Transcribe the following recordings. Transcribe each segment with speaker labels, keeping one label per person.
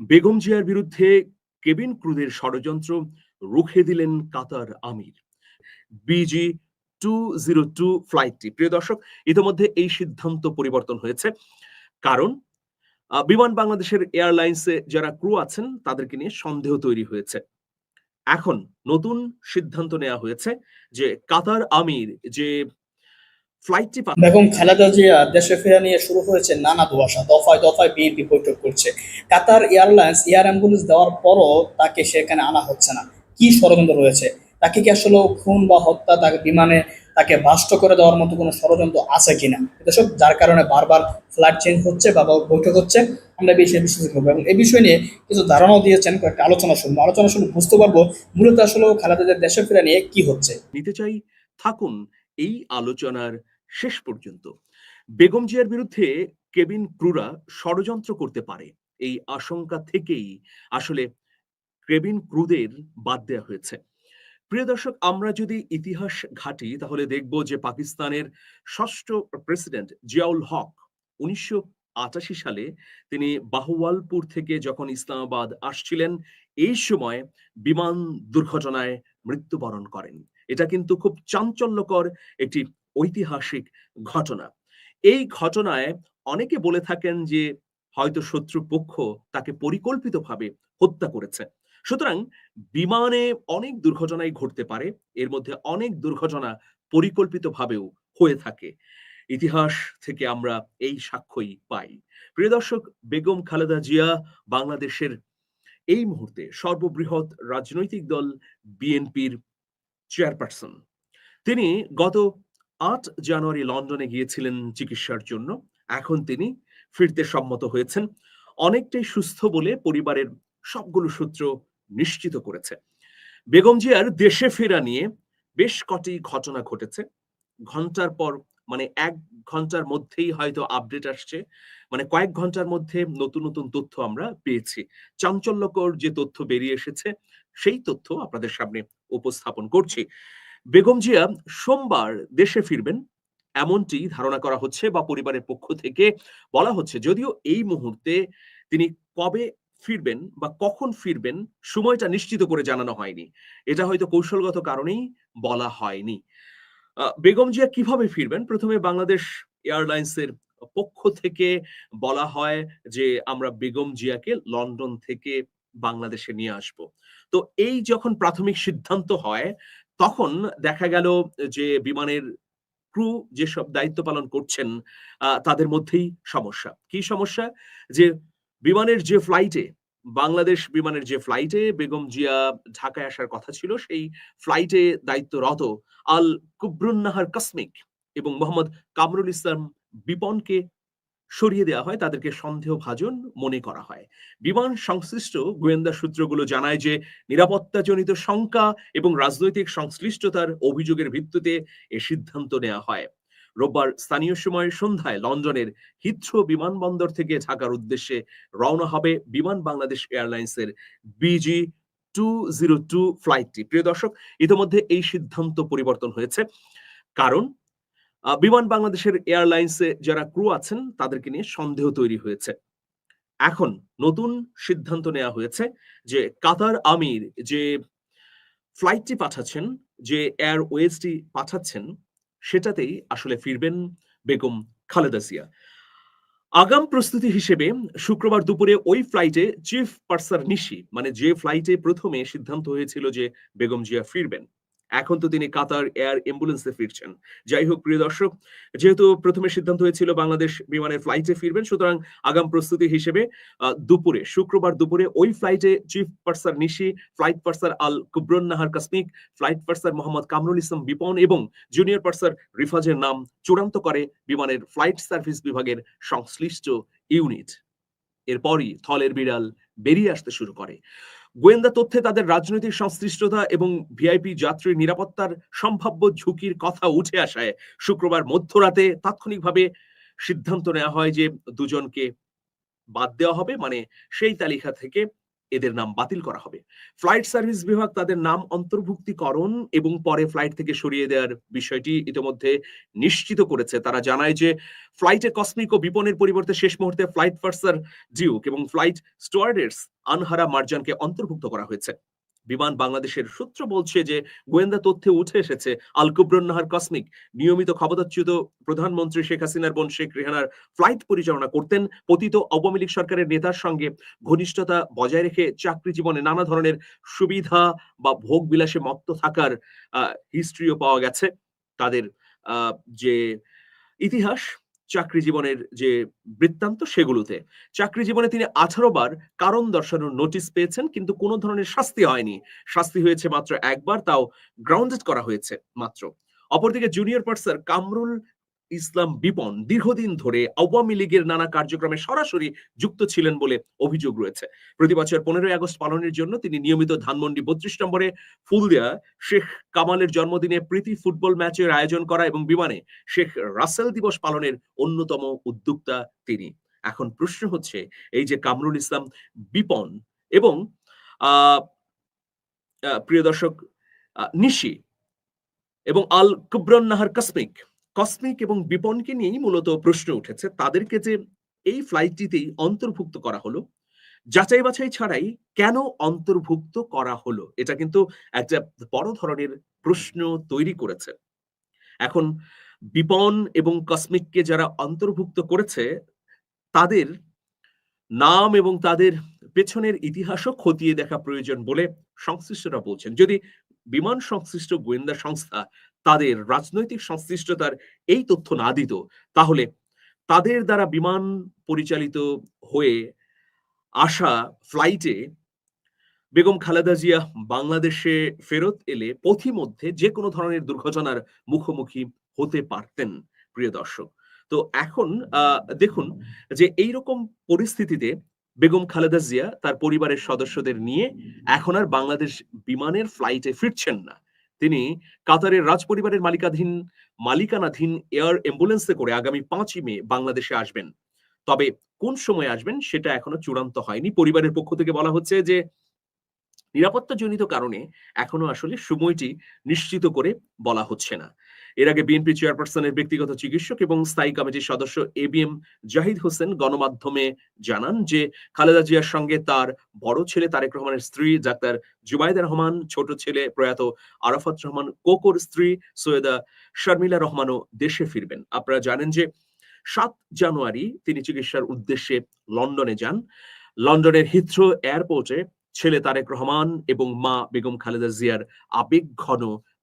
Speaker 1: বেগম জিয়ার বিরুদ্ধে কেবিন ক্রুদের ষড়যন্ত্র রুখে দিলেন কাতার আমির। B G two zero two. ফ্লাইটটি প্রিয় দর্শক, ইতিমধ্যে এই সিদ্ধান্ত পরিবর্তন হয়েছে। কারণ বিমান বাংলাদেশের এয়ারলাইন্সে যারা ক্রু আছেন, তাদেরকে নিয়ে সন্দেহ তৈরি হয়েছে। এখন নতুন সিদ্ধান্ত নেওয়া হয়েছে যে কাতার আমির যে ফ্লাইটটি
Speaker 2: বেগম খালেদা জিয়া দেশে ফেরা নিয়ে শুরু হয়েছে নানা দুয়াশা দফায় দফায় বিএনপি বৈঠক করছে। কাতার এয়ারলাইন্স এয়ার অ্যাম্বুলেন্স দেওয়ার পরও তাকে সেখানে আনা হচ্ছে না। কি ষড়যন্ত্র রয়েছে? তাকে কি আসলে খুন বা হত্যা তাকে বিমানে তাকে বাষ্ট করে দেওয়ার মতো কোনো ষড়যন্ত্র আছে কিনা? এটা সব যার কারণে বারবার ফ্লাইট চেঞ্জ হচ্ছে বা বৈঠক হচ্ছে আমরা বিষয়ে বিশ্লেষণ করব। এবং এই বিষয় নিয়ে কিছু ধারণাও দিয়েছেন কয়েকটা আলোচনা শুনব। আলোচনা শুনে বুঝতে পারব মূলত আসলে খালেদা জিয়ার দেশে ফেরা নিয়ে কি হচ্ছে।
Speaker 1: নিতে চাই থাকুন এই আলোচনার শেষ পর্যন্ত। বেগম জিয়ার বিরুদ্ধে কেবিন ক্রুরা ষড়যন্ত্র করতে পারে। এই আশঙ্কা থেকেই আসলে কেবিন ক্রুদের বাদ দেওয়া হয়েছে। প্রিয় দর্শক, আমরা যদি ইতিহাস ঘাটি, তাহলে দেখব যে পাকিস্তানের ষষ্ঠ প্রেসিডেন্ট জিয়াউল হক উনিশশো আটাশি সালে তিনি বাহুয়ালপুর থেকে যখন ইসলামাবাদ আসছিলেন, এই সময় বিমান দুর্ঘটনায় মৃত্যুবরণ করেন। এটা কিন্তু খুব চাঞ্চল্যকর একটি ঐতিহাসিক ঘটনা। এই ঘটনায় অনেকে বলে থাকেন যে, হয়তো শত্রুপক্ষ তাকে পরিকল্পিতভাবে হত্যা করেছে। সুতরাং বিমানে অনেক দুর্ঘটনাই ঘটতে পারে, এর মধ্যে অনেক দুর্ঘটনা পরিকল্পিতভাবেও হয়ে থাকে। ইতিহাস থেকে আমরা এই সাক্ষ্যই পাই। প্রিয় দর্শক, বেগম খালেদা জিয়া বাংলাদেশের এই মুহূর্তে সর্ববৃহৎ রাজনৈতিক দল বিএনপির চেয়ারপারসন তিনি গত আট জানুয়ারি লন্ডনে গিয়েছিলেন চিকিৎসার জন্য। এখন তিনি ফিরতে সম্মত হয়েছেন। অনেকটাই সুস্থ বলে পরিবারের সবগুলো সূত্র নিশ্চিত করেছে। বেগম জিয়ার দেশে ফেরা নিয়ে বেশ কটি ঘটনা ঘটেছে। ঘণ্টার পর মানে এক ঘণ্টার মধ্যেই হয়তো আপডেট আসছে। মানে কয়েক ঘণ্টার মধ্যে নতুন নতুন তথ্য আমরা পেয়েছি। চাঞ্চল্যকর যে তথ্য বেরিয়ে এসেছে সেই তথ্য আপনাদের সামনে উপস্থাপন করছি। বেগম জিয়া সোমবার দেশে ফিরবেন, এমনটি ধারণা করা হচ্ছে বা পরিবারের পক্ষ থেকে বলা হচ্ছে। যদিও এই মুহূর্তে তিনি কবে ফিরবেন বা কখন ফিরবেন সময়টা নিশ্চিত করে জানানো হয়নি। এটা হয়তো কৌশলগত কারণেই বলা হয়নি। বেগম জিয়া কীভাবে ফিরবেন? প্রথমে বাংলাদেশ এয়ারলাইন্সের পক্ষ থেকে বলা হয় যে, আমরা বেগম জিয়াকে লন্ডন থেকে বাংলাদেশে নিয়ে আসব। তো এই যখন প্রাথমিক সিদ্ধান্ত হয়, তখন দেখা গেল যে বিমানের ক্রু যেসব দায়িত্ব পালন করছেন তাদের মধ্যেই সমস্যা। কি সমস্যা? যে বিমানের যে ফ্লাইটে বাংলাদেশ বিমানের যে ফ্লাইটে বেগম জিয়া ঢাকায় আসার কথা ছিল, সেই ফ্লাইটে দায়িত্বরত আল কুবরুন্নাহার কাসমিক এবং মোহাম্মদ কামরুল ইসলাম বিপনকে সরিয়ে দেওয়া হয়, তাদেরকে সন্দেহভাজন মনে করা হয়। বিমান সংশ্লিষ্ট গোয়েন্দা সূত্রগুলো জানায় যে, নিরাপত্তাজনিত শঙ্কা এবং রাজনৈতিক সংশ্লিষ্টতার অভিযোগের ভিত্তিতে এ সিদ্ধান্ত নেওয়া হয়। রোববার স্থানীয় সময় সন্ধ্যায় লন্ডনের হিথ্রো বিমানবন্দর থেকে ঢাকার উদ্দেশ্যে রওনা হবে বিমান বাংলাদেশ এয়ারলাইন্সের বিজি টু জিরো টু ফ্লাইটটি। প্রিয় দর্শক, ইতিমধ্যে এই সিদ্ধান্ত পরিবর্তন হয়েছে। কারণ বিমান বাংলাদেশের এয়ারলাইন্সে যারা ক্রু আছেন, তাদেরকে নিয়ে সন্দেহ তৈরি হয়েছে। এখন নতুন সিদ্ধান্ত নেওয়া হয়েছে যে কাতার আমির যে ফ্লাইটটি পাঠাচ্ছেন, যে এয়ারওয়েজটি পাঠাচ্ছেন, সেটাতেই আসলে ফিরবেন বেগম খালেদা জিয়া। আগাম প্রস্তুতি হিসেবে শুক্রবার দুপুরে ওই ফ্লাইটে চিফ পার্সার নিশি মানে যে ফ্লাইটে প্রথমে সিদ্ধান্ত হয়েছিল যে বেগম জিয়া ফিরবেন এখন তো তিনি কাতার এয়ার অ্যাম্বুলেন্সে ফিরছেন। যাই হোক, প্রিয় দর্শক, যেহেতু প্রথমে সিদ্ধান্ত হয়েছিল বাংলাদেশ বিমানের ফ্লাইটে ফিরবেন, সুতরাং আগাম প্রস্তুতি হিসেবে দুপুরে, শুক্রবার দুপুরে ওই ফ্লাইটে chief purser Nishi flight purser Al Kubran Nahar কাসমিক flight purser Mohammad Kamrul Islam Bipon এবং জুনিয়র পার্সার রিফাজের নাম চূড়ান্ত করে বিমানের ফ্লাইট সার্ভিস বিভাগের সংশ্লিষ্ট ইউনিট এরপরই থলের বিড়াল বেরিয়ে আসতে শুরু করে। গোয়েন্দা তথ্যে তাদের রাজনৈতিক সংশ্লিষ্টতা এবং ভিআইপি যাত্রীর নিরাপত্তার সম্ভাব্য ঝুঁকির কথা উঠে আসায় শুক্রবার মধ্যরাতে তাৎক্ষণিকভাবে সিদ্ধান্ত নেওয়া হয় যে দুজনকে বাদ দেওয়া হবে। মানে সেই তালিকা থেকে এদের নাম বাতিল করা হবে। ফ্লাইট সার্ভিস বিভাগ তাদের নাম অন্তর্ভুক্তিকরণ এবং পরে ফ্লাইট থেকে সরিয়ে দেওয়ার বিষয়টি ইতিমধ্যে নিশ্চিত করেছে। তারা জানায় যে ফ্লাইটে কসমিক ও বিপণের পরিবর্তে শেষ মুহূর্তে ফ্লাইট ফার্সার ডিউক এবং ফ্লাইট স্টুয়ার্ডেস আনহারা মার্জানকে অন্তর্ভুক্ত করা হয়েছে। বিমান বাংলাদেশের সূত্র বলছে যে গোয়েন্দা তথ্যে উঠে এসেছে, আল নাহার কসমিক, নিয়মিত ক্ষমতাচ্যুত প্রধানমন্ত্রী শেখ হাসিনার বোন শেখ রেহানার ফ্লাইট পরিচালনা করতেন, পতিত আওয়ামী লীগ সরকারের নেতার সঙ্গে ঘনিষ্ঠতা বজায় রেখে চাকরি জীবনে নানা ধরনের সুবিধা বা ভোগ বিলাসে মত্ত থাকার হিস্ট্রিও পাওয়া গেছে। তাদের যে ইতিহাস চাকরি জীবনের যে বৃত্তান্ত সেগুলোতে। চাকরি জীবনে তিনি আঠারো বার কারণ দর্শানোর নোটিশ পেয়েছেন, কিন্তু কোনো ধরনের শাস্তি হয়নি। শাস্তি হয়েছে মাত্র একবার, তাও গ্রাউন্ডেড করা হয়েছে মাত্র। অপরদিকে জুনিয়র পার্সার কামরুল ইসলাম বিপন দীর্ঘদিন ধরে আওয়ামী লীগের নানা কার্যক্রমে সরাসরি যুক্ত ছিলেন বলে অভিযোগ রয়েছে। প্রতি বছর পনেরোই আগস্ট পালনের জন্য তিনি নিয়মিত ধানমন্ডি বত্রিশ নম্বরে ফুল দেয়া শেখ কামালের জন্মদিনে প্রীতি ফুটবল ম্যাচের আয়োজন করা এবং বিমানে শেখ রাসেল দিবস পালনের অন্যতম উদ্যোক্তা তিনি। এখন প্রশ্ন হচ্ছে, এই যে কামরুল ইসলাম বিপন এবং প্রিয় দর্শক নিশি এবং আল কুবরন নাহার কসমিক কসমিক এবং বিপনকে নিয়েই মূলত প্রশ্ন উঠেছে। তাদেরকে যে এই ফ্লাইটটিতেই অন্তর্ভুক্ত করা হলো, যাচাই বাছাই ছাড়াই কেন অন্তর্ভুক্ত করা হলো, এটা কিন্তু একটা বড় ধরনের প্রশ্ন তৈরি করেছে। এখন বিপন এবং কসমিককে যারা অন্তর্ভুক্ত করেছে, তাদের নাম এবং তাদের পেছনের ইতিহাসও খতিয়ে দেখা প্রয়োজন বলে সংশ্লিষ্টরা বলছেন। যদি বিমান সংশ্লিষ্ট গোয়েন্দা সংস্থা তাদের রাজনৈতিক সংশ্লিষ্টতার এই তথ্য না দিত, তাহলে তাদের দ্বারা বিমান পরিচালিত হয়ে আসা ফ্লাইটে বেগম খালেদা জিয়া বাংলাদেশে ফেরত এলে পথিমধ্যে যে কোনো ধরনের দুর্ঘটনার মুখোমুখি হতে পারতেন, প্রিয় দর্শক। তো এখন দেখুন যে এই রকম পরিস্থিতিতে বেগম খালেদা জিয়া তার পরিবারের সদস্যদের নিয়ে এখন আর বাংলাদেশ বিমানের ফ্লাইটে ফিরছেন না। তিনি কাতারের রাজপরিবারের মালিকাধীন, মালিকানাধীন এয়ার অ্যাম্বুলেন্সে করে আগামী পাঁচই মে বাংলাদেশে আসবেন। তবে কোন সময় আসবেন সেটা এখনও চূড়ান্ত হয়নি। পরিবারের পক্ষ থেকে বলা হচ্ছে যে, নিরাপত্তাজনিত কারণে এখনও আসলে সময়টি নিশ্চিত করে বলা হচ্ছে না। এর আগে বিএনপি চেয়ারপারসনের ব্যক্তিগত চিকিৎসক এবং স্থায়ী কমিটির সদস্য A B M Zahid Hossain গণমাধ্যমে জানান যে খালেদা জিয়ার সঙ্গে তার বড় ছেলে তারেক রহমানের স্ত্রী ডাক্তার জুবাইদা রহমান, ছোট ছেলে প্রয়াত আরাফাত রহমান, কোকোর স্ত্রী সৈয়দা শর্মিলা রহমানও দেশে ফিরবেন। আপনারা জানেন যে সাত জানুয়ারি তিনি চিকিৎসার উদ্দেশ্যে লন্ডনে যান। লন্ডনের হিথ্রো এয়ারপোর্টে ছেলে তারেক রহমান এবং মা বেগম খালেদা জিয়ার আবেগ ঘন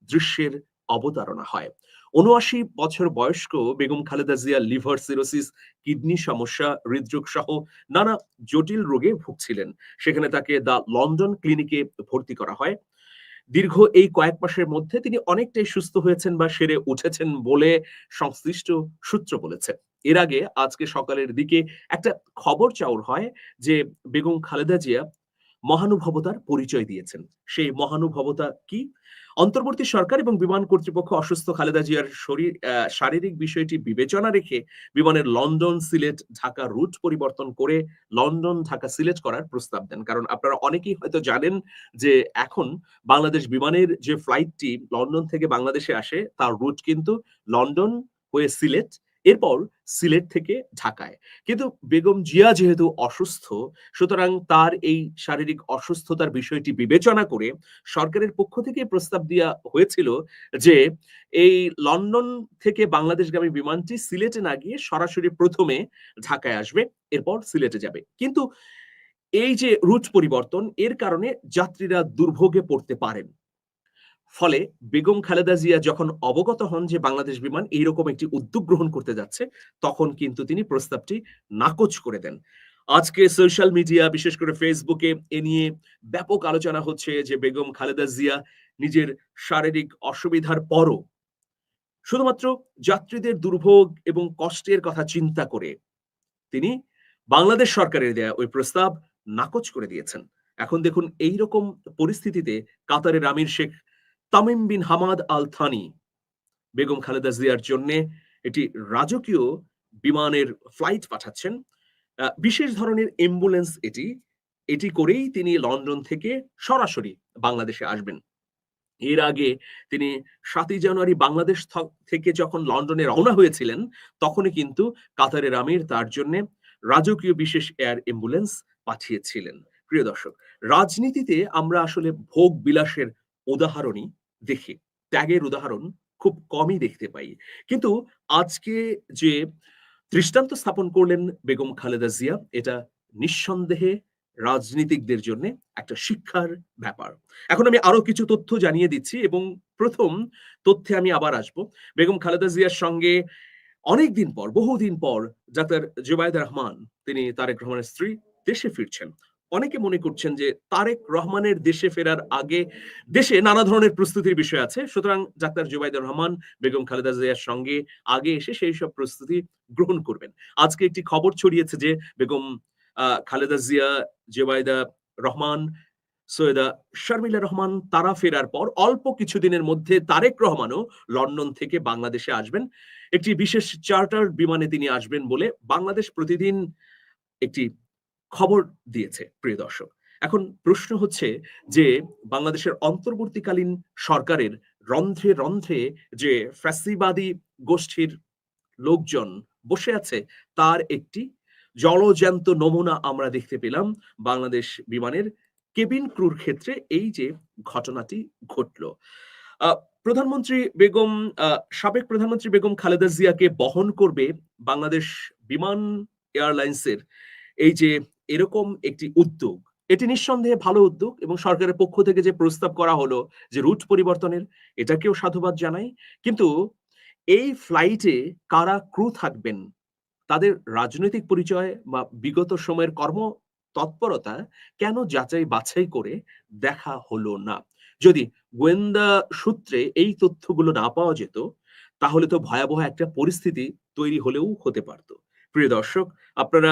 Speaker 1: দৃশ্যের অবতারণা হয়। উনআশি বছর বয়স্ক Begum Khaleda Zia liver cirrhosis, kidney সমস্যা, হৃদরোগ সহ নানা জটিল রোগে ভুগছিলেন। সেখানে তাকে দা লন্ডন ক্লিনিকে ভর্তি করা হয়। দীর্ঘ এই কয়েক মাসের মধ্যে তিনি অনেকটাই সুস্থ হয়েছেন বা সেরে উঠেছেন বলে সংশ্লিষ্ট সূত্র বলেছে। এর আগে আজকে সকালের দিকে একটা খবর চাউর হয় যে বেগম খালেদা জিয়া মহানুভবতার পরিচয় দিয়েছেন। সেই মহানুভবতা কি? অন্তর্বর্তী সরকার এবং বিমান কর্তৃপক্ষ অসুস্থ খালেদা জিয়ার শরীর শারীরিক বিষয়টি বিবেচনা রেখে বিমানের লন্ডন, সিলেট, ঢাকা রুট পরিবর্তন করে লন্ডন, ঢাকা, সিলেট করার প্রস্তাব দেন। কারণ আপনারা অনেকেই হয়তো জানেন যে এখন বাংলাদেশ বিমানের যে ফ্লাইটটি লন্ডন থেকে বাংলাদেশে আসে, তার রুট কিন্তু লন্ডন হয়ে সিলেট এরপর সিলেট থেকে ঢাকায়। কিন্তু বেগম জিয়া যেহেতু অসুস্থ, সুতরাং তার এই শারীরিক অসুস্থতার বিষয়টি বিবেচনা করে সরকারের পক্ষ থেকে প্রস্তাব দেওয়া হয়েছিল যে, এই লন্ডন থেকে বাংলাদেশগামী বিমানটি সিলেটে না গিয়ে সরাসরি প্রথমে ঢাকায় আসবে, এরপর সিলেটে যাবে। কিন্তু এই যে রুট পরিবর্তন, এর কারণে যাত্রীরা দুর্ভোগে পড়তে পারেন। ফলে বেগম খালেদা জিয়া যখন অবগত হন যে বাংলাদেশ বিমান এইরকম একটি উদ্যোগ গ্রহণ করতে যাচ্ছে, তখন কিন্তু তিনি প্রস্তাবটি নাকচ করে দেন। আজকে সোশ্যাল মিডিয়া, বিশেষ করে ফেসবুকে এ নিয়ে ব্যাপক আলোচনা হচ্ছে যে বেগম খালেদা জিয়া নিজের শারীরিক অসুবিধার পরও শুধুমাত্র যাত্রীদের দুর্ভোগ এবং কষ্টের কথা চিন্তা করে তিনি বাংলাদেশ সরকারের দেয়া ওই প্রস্তাব নাকচ করে দিয়েছেন। এখন দেখুন এই রকম পরিস্থিতিতে কাতারের আমির Sheikh Tamim bin Hamad Al Thani Begum Khaleda জিয়ার জন্য এটি রাজকীয় বিমানের ফ্লাইট পাঠাচ্ছেন। বিশেষ ধরনের অ্যাম্বুলেন্স এটি। এটি করেই তিনি লন্ডন থেকে সরাসরি বাংলাদেশে আসবেন। এর আগে তিনি সাতই জানুয়ারি বাংলাদেশ থেকে যখন লন্ডনে রওনা হয়েছিলেন, তখনই কিন্তু কাতারের আমির তার জন্য রাজকীয় বিশেষ এয়ার অ্যাম্বুলেন্স পাঠিয়েছিলেন। প্রিয় দর্শক, রাজনীতিতে আমরা আসলে ভোগ বিলাসের উদাহরণই দেখি। ত্যাগের উদাহরণ খুব কমই দেখতে পাই। কিন্তু আজকে যে দৃষ্টান্ত স্থাপন করলেন বেগম খালেদা জিয়া, এটা নিঃসন্দেহে রাজনীতিকদের জন্য একটা শিক্ষার ব্যাপার। এখন আমি আরও কিছু তথ্য জানিয়ে দিচ্ছি এবং প্রথম তথ্যে আমি আবার আসব। বেগম খালেদা জিয়ার সঙ্গে অনেকদিন পর, বহুদিন পর ডাক্তার জুবাইদ রহমান, তিনি তারেক রহমানের স্ত্রী, দেশে ফিরছেন। অনেকে মনে করছেন যে তারেক রহমানের দেশে ফেরার আগে দেশে নানা ধরনের প্রস্তুতির বিষয় আছে। সুতরাং ডাক্তার জুবাইদুর রহমান, বেগম খালেদা জিয়ার সঙ্গে আগে এসে সেই সব প্রস্তুতি গ্রহণ করবেন। আজকে একটি খবর ছড়িয়েছে যে বেগম খালেদা জিয়া, জুবাইদা রহমান, সৈয়দা শর্মিলা রহমান তারা ফেরার পর অল্প কিছুদিনের মধ্যে তারেক রহমানও লন্ডন থেকে বাংলাদেশে আসবেন। একটি বিশেষ চার্টার বিমানে তিনি আসবেন বলে বাংলাদেশ প্রতিদিন একটি খবর দিয়েছে, প্রিয় দর্শক। এখন প্রশ্ন হচ্ছে যে, বাংলাদেশের অন্তর্বর্তীকালীন সরকারের রন্ধ্রে রন্ধ্রে যে ফ্যাসিবাদী গোষ্ঠীর লোকজন বসে আছে, তার একটি জলজ্যান্ত নমুনা আমরা দেখতে পেলাম বাংলাদেশ বিমানের কেবিন ক্রুর ক্ষেত্রে এই যে ঘটনাটি ঘটলো। প্রধানমন্ত্রী বেগম সাবেক প্রধানমন্ত্রী বেগম খালেদা জিয়াকে বহন করবে বাংলাদেশ বিমান এয়ারলাইন্সের এই যে এরকম একটি উদ্যোগ। এটি নিঃসন্দেহে ভালো উদ্যোগ এবং সরকারের পক্ষ থেকে যে প্রস্তাব করা হলো যে রুট পরিবর্তনের, এটাকেও সাধুবাদ জানাই। কিন্তু এই ফ্লাইটে কারা ক্রু থাকবেন, তাদের রাজনৈতিক পরিচয় বা বিগত সময়ের কর্ম তৎপরতা কেন যাচাই বাছাই করে দেখা হলো না? যদি গোয়েন্দা সূত্রে এই তথ্যগুলো না পাওয়া যেত, তাহলে তো ভয়াবহ একটা পরিস্থিতি তৈরি হলেও হতে পারত। প্রিয় দর্শক, আপনারা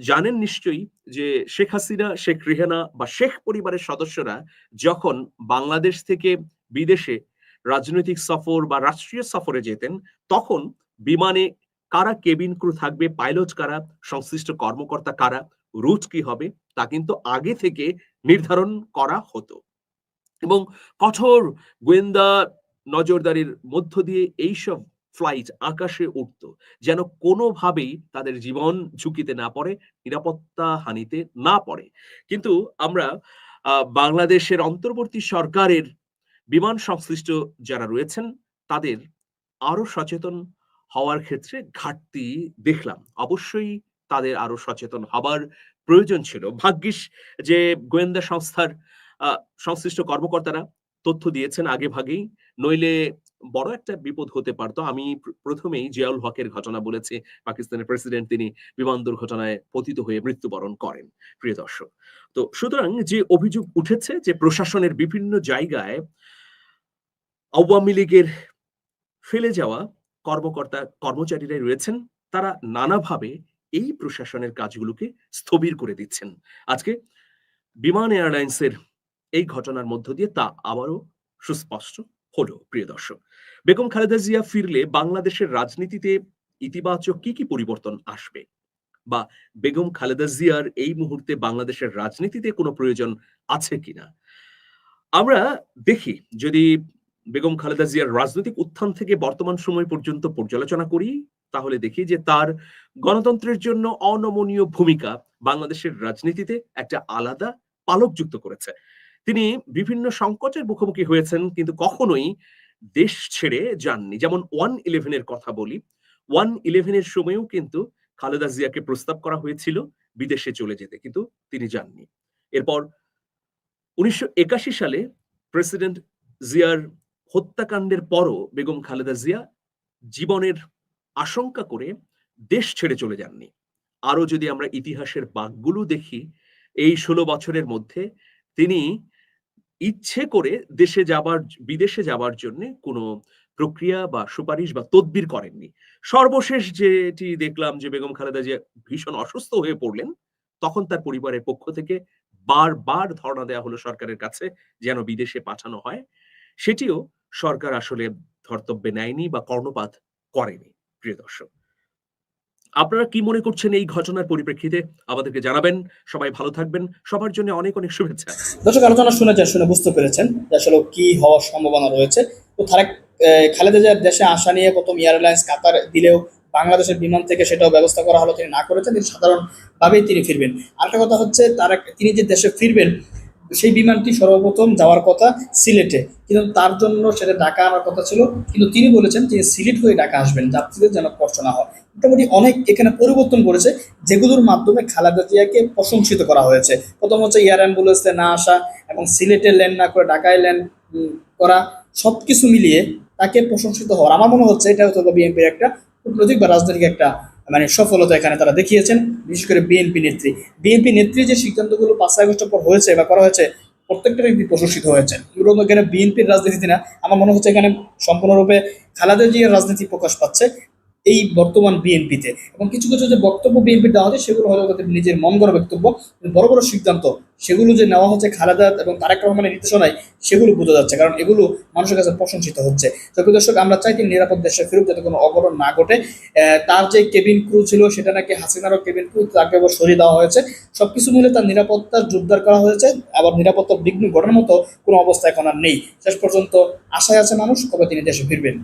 Speaker 1: জানেন নিশ্চয়ই যে শেখ হাসিনা, শেখ রেহানা বা শেখ পরিবারের সদস্যরা যখন বাংলাদেশ থেকে বিদেশে রাজনৈতিক সফর বা রাষ্ট্রীয় সফরে যেতেন, তখন বিমানে কারা কেবিন ক্রু থাকবে, পাইলট কারা, সংশ্লিষ্ট কর্মকর্তা কারা, রুট কি হবে, তা কিন্তু আগে থেকে নির্ধারণ করা হতো। এবং কঠোর গোয়েন্দা নজরদারির মধ্য দিয়ে এইসব ফ্লাইট আকাশে উঠত যেন কোনোভাবেই তাদের জীবন ঝুঁকিতে না পড়ে, নিরাপত্তা হানিতে না পড়ে। কিন্তু আমরা বাংলাদেশের অন্তর্বর্তী সরকারের বিমান সংশ্লিষ্ট যারা রয়েছেন, তাদের আরও সচেতন হওয়ার ক্ষেত্রে ঘাটতি দেখলাম। অবশ্যই তাদের আরও সচেতন হবার প্রয়োজন ছিল। ভাগ্যিস যে গোয়েন্দা সংস্থার সংশ্লিষ্ট কর্মকর্তারা তথ্য দিয়েছেন আগে ভাগেই, নইলে বড় একটা বিপদ হতে পারতো। আমি প্রথমেই জিয়াউল হকের ঘটনা বলেছি। পাকিস্তানের প্রেসিডেন্ট তিনি বিমান দুর্ঘটনায় পতিত হয়ে মৃত্যুবরণ করেন, প্রিয় দর্শক। তো সুতরাং যে অভিযোগ উঠেছে যে প্রশাসনের বিভিন্ন জায়গায় আওয়ামী লীগের ফেলে যাওয়া কর্মকর্তা, কর্মচারীরাই রয়েছেন, তারা নানাভাবে এই প্রশাসনের কাজগুলোকে স্থবির করে দিচ্ছেন। আজকে বিমান এয়ারলাইন্সের এই ঘটনার মধ্য দিয়ে তা আবারও সুস্পষ্ট। হলো, প্রিয় দর্শক। বেগম খালেদা জিয়া ফিরলে বাংলাদেশের রাজনীতিতে ইতিবাচক কি কি পরিবর্তন আসবে? বা বেগম খালেদা জিয়ার এই মুহূর্তে বাংলাদেশের রাজনীতিতে কোনো প্রয়োজন আছে কিনা? আমরা দেখি, যদি বেগম খালেদা জিয়ার রাজনৈতিক উত্থান থেকে বর্তমান সময় পর্যন্ত পর্যালোচনা করি, তাহলে দেখি যে তার গণতন্ত্রের জন্য অনমনীয় ভূমিকা বাংলাদেশের রাজনীতিতে একটা আলাদা পালক যুক্ত করেছে। তিনি বিভিন্ন সংকটের মুখোমুখি হয়েছেন, কিন্তু কখনোই দেশ ছেড়ে যাননি। যেমন ওয়ান ইলেভেনের কথা বলি। ওয়ান ইলেভেনের সময়ও কিন্তু খালেদা জিয়াকে প্রস্তাব করা হয়েছিল বিদেশে চলে যেতে, কিন্তু তিনি যাননি। এরপর উনিশশো একাশি সালে প্রেসিডেন্ট জিয়ার হত্যাকাণ্ডের পরও বেগম খালেদা জিয়া জীবনের আশঙ্কা করে দেশ ছেড়ে চলে যাননি। আরও যদি আমরা ইতিহাসের বাঘগুলো দেখি, এই ষোলো বছরের মধ্যে তিনি ইচ্ছে করে দেশে যাবার, বিদেশে যাবার জন্য কোনো প্রক্রিয়া বা সুপারিশ বা তদবির করেননি। সর্বশেষ যেটি দেখলাম যে বেগম খালেদা জিয়া ভীষণ অসুস্থ হয়ে পড়লেন, তখন তার পরিবারের পক্ষ থেকে বারবার ধর্ণা দেওয়া হলো সরকারের কাছে যেন বিদেশে পাঠানো হয়। সেটিও সরকার আসলে ধর্তব্যে নেয়নি বা কর্ণপাত করেনি, প্রিয় দর্শক। আপনারা কি মনে করছেন এই ঘটনার পরিপ্রেক্ষিতে? আমাদেরকে জানাবেন। সবাই ভালো থাকবেন। সবার জন্য অনেক অনেক শুভেচ্ছা।
Speaker 2: দর্শক, আলোচনা শুনেছেন শুনে বুঝতে পেরেছেন আসলে কি হওয়ার সম্ভাবনা রয়েছে। তো তারেক খালেদা জিয়ার দেশে আসা নিয়ে প্রথম এয়ারলাইন্স কাতার দিলেও বাংলাদেশের বিমান থেকে সেটাও ব্যবস্থা করা হলো তিনি না করেছেন। তিনি সাধারণভাবেই তিনি ফিরবেন। আরেকটা কথা হচ্ছে, তার তিনি যে দেশে ফিরবেন সেই বিমানটি সর্বপ্রথম যাওয়ার কথা সিলেটে। কিন্তু তার জন্য সেটা ঢাকা আনার কথা ছিল। কিন্তু তিনি বলেছেন যে সিলেট হয়ে ঢাকা আসবেন, যাত্রীদের যেন কষ্ট না হয়। মোটামুটি অনেক এখানে পরিবর্তন করেছে, যেগুলোর মাধ্যমে খালেদা জিয়াকে প্রশংসিত করা হয়েছে। প্রথম হচ্ছে এয়ার অ্যাম্বুলেন্সে না আসা এবং সিলেটে ল্যান্ড না করে ঢাকায় ল্যান্ড করা সব কিছু মিলিয়ে তাকে প্রশংসিত হওয়ার। আমার মনে হচ্ছে এটা হয়তো বিএনপির একটা কূটনৈতিক বা রাজনৈতিক একটা মানে সফলতা এখানে তারা দেখিয়েছেন, বিশেষ করে বিএনপি নেত্রী। বিএনপি নেত্রী যে সিদ্ধান্তগুলো পাঁচই আগস্টের পর হয়েছে বা করা হয়েছে, প্রত্যেকটা ব্যক্তি প্রশংসিত হয়েছে এবং এখানে বিএনপির রাজনীতিতে না, আমার মনে হচ্ছে এখানে সম্পূর্ণরূপে খালাদের জিয়ার রাজনীতি প্রকাশ পাচ্ছে। এই বর্তমান বিএনপিতে। এবং কিছু কিছু যে বক্তব্য বিএনপি দেওয়া হচ্ছে, সেগুলো হয়তো তাদের নিজের মন গড়া বক্তব্য। বড় বড় সিদ্ধান্ত, সেগুলো যে নেওয়া হচ্ছে খালেদা এবং তারেক রহমানের নির্দেশনায়, সেগুলো বোঝা যাচ্ছে। কারণ এগুলো মানুষের কাছে প্রশংসিত হচ্ছে। তো দর্শক, আমরা চাই তিনি নিরাপদ দেশে ফেরুক, যাতে কোনো অঘটন না ঘটে। তার যে কেবিন ক্রু ছিল, সেটা নাকি হাসিনারও কেবিন ক্রু, তাকে আবার সরিয়ে দেওয়া হয়েছে। সবকিছু মিলে তার নিরাপত্তার জোরদার করা হয়েছে। আবার নিরাপত্তার বিঘ্ন ঘটার মতো কোনো অবস্থা এখন আর নেই। শেষ পর্যন্ত আশায় আছে মানুষ, কবে তিনি দেশে ফিরবেন?